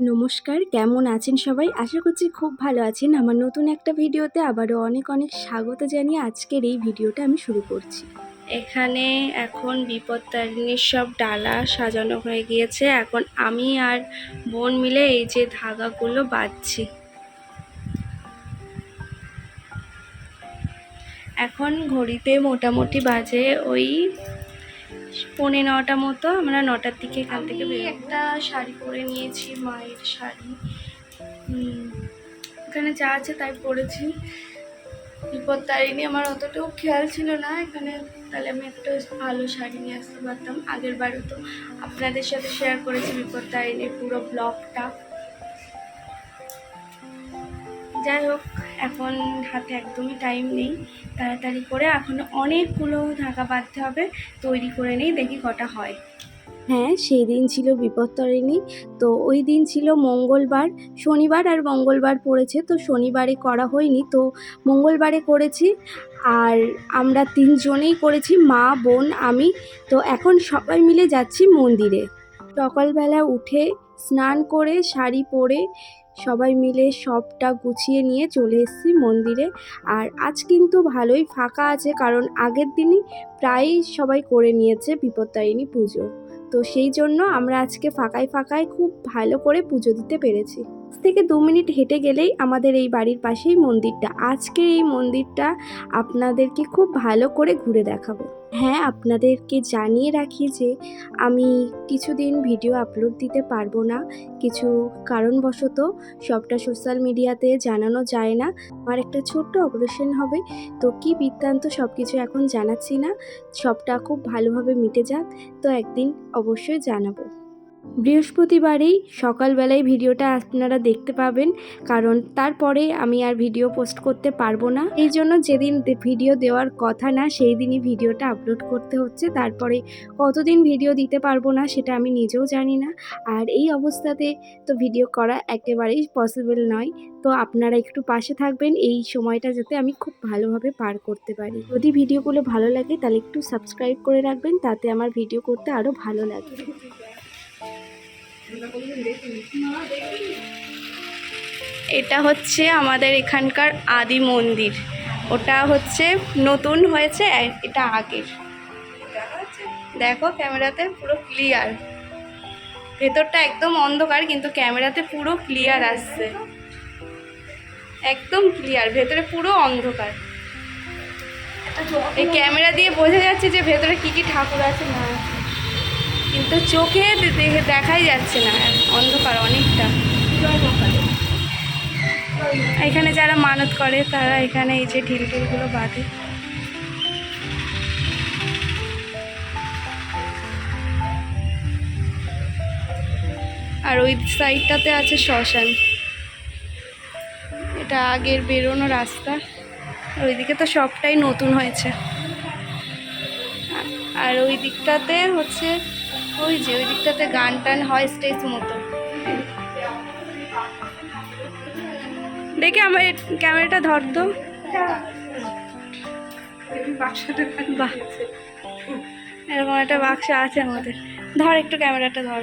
নমস্কার, কেমন আছেন সবাই? আশা করছি খুব ভালো আছেন। আমার নতুন একটা ভিডিওতে আবারও অনেক অনেক স্বাগত জানিয়ে আজকের এই ভিডিওটা আমি শুরু করছি। এখানে এখন বিপত্তারিণীর সব ডালা সাজানো হয়ে গিয়েছে। এখন আমি আর বোন মিলে এই যে ধাগাগুলো বাঁধছি। এখন ঘড়িতে মোটামুটি বাজে ওই পৌনে নটা মতো আমরা নটার দিকে এখান থেকে একটা শাড়ি পরে নিয়েছি মায়ের শাড়ি। এখানে যা আছে তাই পরেছি। বিপদ তারিণী আমার অতটাও খেয়াল ছিল না এখানে তাহলে আমি একটা ভালো শাড়ি নিয়ে আসতে পারতাম। আগের বারও তো আপনাদের সাথে শেয়ার করেছি বিপদ তারিণীর পুরো ব্লগটা যাই হোক, এখন হাতে একদমই টাইম নেই। তাড়াতাড়ি করে এখন অনেকগুলো ধাগা বাঁধতে হবে, তৈরি করে নেই, দেখি কটা হয়। হ্যাঁ সেই দিন ছিল বিপত্তরিণী। তো ওই দিন ছিল মঙ্গলবার। শনিবার আর মঙ্গলবার পড়েছে, তো শনিবারে করা হয়নি। তো মঙ্গলবারে করেছি, আর আমরা তিনজনেই করেছি, মা, বোন, আমি। তো এখন সবাই মিলে যাচ্ছি মন্দিরে। সকালবেলা উঠে স্নান করে, শাড়ি পরে সবাই মিলে সবটা গুছিয়ে নিয়ে চলে এসেছি মন্দিরে। আর আজ কিন্তু ভালোই ফাঁকা আছে কারণ আগের দিনই প্রায়ই সবাই করে নিয়েছে বিপত্তারিণী পুজো। তো সেই জন্য আমরা আজকে ফাঁকায় ফাঁকায় খুব ভালো করে পুজো দিতে পেরেছি। থেকে দু মিনিট হেঁটে গেলেই আমাদের এই বাড়ির পাশেই মন্দিরটা। আজকে এই মন্দিরটা আপনাদেরকে খুব ভালো করে ঘুরে দেখাবো। হ্যাঁ আপনাদেরকে জানিয়ে রাখি যে আমি কিছুদিন ভিডিও আপলোড দিতে পারব না। কিছু কারণবশত সবটা সোশ্যাল মিডিয়াতে জানানো যায় না। আমার একটা ছোট্ট অপারেশন হবে, তো কি বৃত্তান্ত সব কিছু এখন জানাচ্ছি না। সবটা খুব ভালোভাবে মিটে যাক, তো একদিন অবশ্যই জানাব। বৃহস্পতিবারেই সকালবেলায় ভিডিওটা আপনারা দেখতে পাবেন, কারণ তারপরে আমি আর ভিডিও পোস্ট করতে পারব না। এই জন্য যেদিন ভিডিও দেওয়ার কথা না, সেই দিনই ভিডিওটা আপলোড করতে হচ্ছে। তারপরে কতদিন ভিডিও দিতে পারব না, সেটা আমি নিজেও জানি না। আর এই অবস্থাতে তো ভিডিও করা একেবারেই পসিবল নয়। তো আপনারা একটু পাশে থাকবেন, এই সময়টা যাতে আমি খুব ভালোভাবে পার করতে পারি। যদি ভিডিওগুলো ভালো লাগে, তাহলে একটু সাবস্ক্রাইব করে রাখবেন, তাতে আমার ভিডিও করতে আরও ভালো লাগে। এটা হচ্ছে আমাদের এখানকার আদি মন্দির। ওটা হচ্ছে নতুন হয়েছে এটা আগের। দেখো ক্যামেরাতে পুরো ক্লিয়ার ভেতরটা একদম অন্ধকার, কিন্তু ক্যামেরাতে পুরো ক্লিয়ার আসছে। একদম ক্লিয়ার ভেতরে পুরো অন্ধকার। এই ক্যামেরা দিয়ে বোঝা যাচ্ছে যে ভেতরে কি কি ঠাকুর আছে না আছে। কিন্তু চোখে দেখাই যাচ্ছে না, অন্ধকার অনেকটা। এখানে যারা মানত করে, তারা এখানে এই যে ঢিল ঢিলগুলো বাঁধে। আর ওই সাইডটাতে আছে শ্মশান। এটা আগের বেরোনো রাস্তা। আর ওইদিকে তো সবটাই নতুন হয়েছে। আর ওই দিকটাতে হচ্ছে ওই যে, ওই দিকটাতে গান টান হয় স্টেজ মতো। দেখে আমার ক্যামেরাটা ধর তো। এরকম একটা বাক্স আছে আমাদের। ধর একটু ক্যামেরাটা ধর।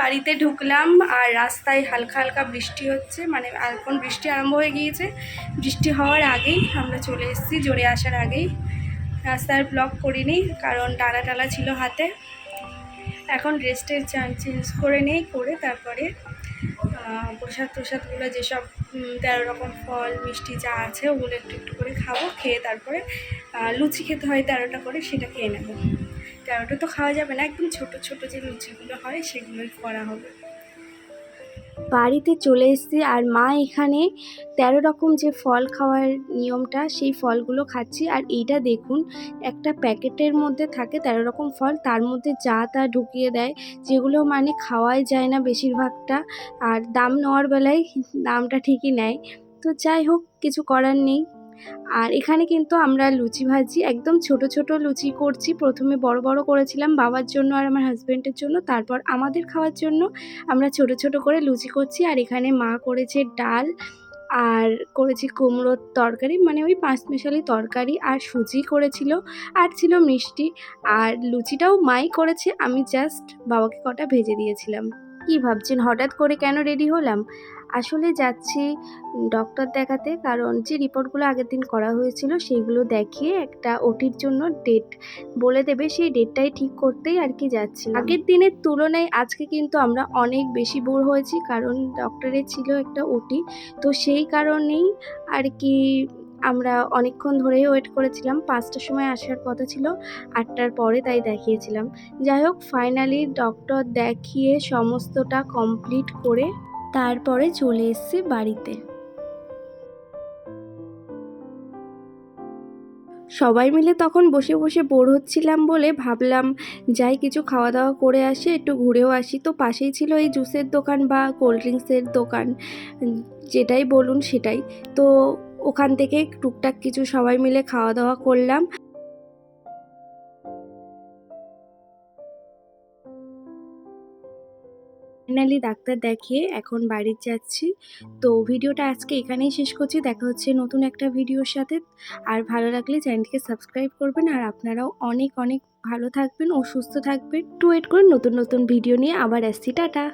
বাড়িতে ঢুকলাম আর রাস্তায় হালকা হালকা বৃষ্টি হচ্ছে মানে এখন বৃষ্টি আরম্ভ হয়ে গিয়েছে। বৃষ্টি হওয়ার আগেই আমরা চলে এসেছি, জোরে আসার আগেই। রাস্তার ব্লক করিনি, কারণ টালা টালা ছিল হাতে। এখন ড্রেসটের চেঞ্জ করে নেই, করে তারপরে প্রসাদ প্রসাদগুলো যেসব তেরো রকম ফল, মিষ্টি যা আছে, ওগুলো একটু একটু করে খাব, খেয়ে তারপরে লুচি খেতে হয় তেরোটা করে, সেটা খেয়ে নেব। তেরোটা তো খাওয়া যাবে না। একদম ছোট ছোট যে লুচিগুলো হয়, সেগুলোই করা হবে। বাড়িতে চলে এসেছি আর মা এখানে তেরো রকম যে ফল খাওয়ার নিয়মটা, সেই ফলগুলো খাচ্ছি। আর এইটা দেখুন, একটা প্যাকেটের মধ্যে থাকে তেরো রকম ফল, তার মধ্যে যা তা ঢুকিয়ে দেয়, যেগুলো মানে খাওয়াই যায় না বেশিরভাগটা। আর দাম নেওয়ার বেলায় দামটা ঠিকই নেয়। তো যাই হোক, কিছু করার নেই। আর এখানে কিন্তু আমরা লুচি ভাজি, একদম ছোট ছোট লুচি করছি। প্রথমে বড় বড় করেছিলাম বাবার জন্য আর আমার হাজব্যান্ডের জন্য। তারপর আমাদের খাওয়ার জন্য আমরা ছোট ছোট করে লুচি করছি। আর এখানে মা করেছে ডাল, আর করেছি কুমড়োর তরকারি মানে ওই পাঁচমিশালি তরকারি। আর সুজি করেছিল, আর ছিল মিষ্টি। আর লুচিটাও মাই করেছে, আমি জাস্ট বাবাকে কটা ভেজে দিয়েছিলাম। কি ভাবছেন? হঠাৎ করে কেন রেডি হলাম? আসলে যাচ্ছি ডক্টর দেখাতে। কারণ যে রিপোর্টগুলো আগের দিন করা হয়েছিল সেইগুলো দেখিয়ে একটা ওটির জন্য ডেট বলে দেবে। সেই ডেটটাই ঠিক করতেই আর কি যাচ্ছি আগের দিনের তুলনায় আজকে কিন্তু আমরা অনেক বেশি বোর হয়েছি, কারণ ডক্টরের ছিল একটা ওটি তো সেই কারণেই আর কি আমরা অনেকক্ষণ ধরেই ওয়েট করেছিলাম। পাঁচটার সময় আসার কথা ছিল, আটটার পরে তাই দেখিয়েছিলাম। যাই হোক ফাইনালি ডক্টর দেখিয়ে সমস্তটা কমপ্লিট করে তারপরে চলে এসেছি বাড়িতে। সবাই মিলে তখন বসে বসে বোর হচ্ছিলাম বলে ভাবলাম, যাই কিছু খাওয়া দাওয়া করে আসি, একটু ঘুরেও আসি। তো পাশেই ছিল এই জুসের দোকান বা কোল্ড ড্রিঙ্কসের দোকান, যেটাই বলুন সেটাই। তো ওখান থেকে টুকটাক কিছু সবাই মিলে খাওয়া দাওয়া করলাম। ফাইনালি ডাক্তার দেখিয়ে এখন বাড়ি যাচ্ছি। তো ভিডিওটা আজকে এখানেই শেষ করছি। দেখা হচ্ছে নতুন একটা ভিডিওর সাথে। আর ভালো লাগলে চ্যানেলটিকে সাবস্ক্রাইব করবেন। আর আপনারাও অনেক অনেক ভালো থাকবেন ও সুস্থ থাকবেন। টু ওয়েট করে নতুন নতুন ভিডিও নিয়ে। আবার আসছি। টাটা!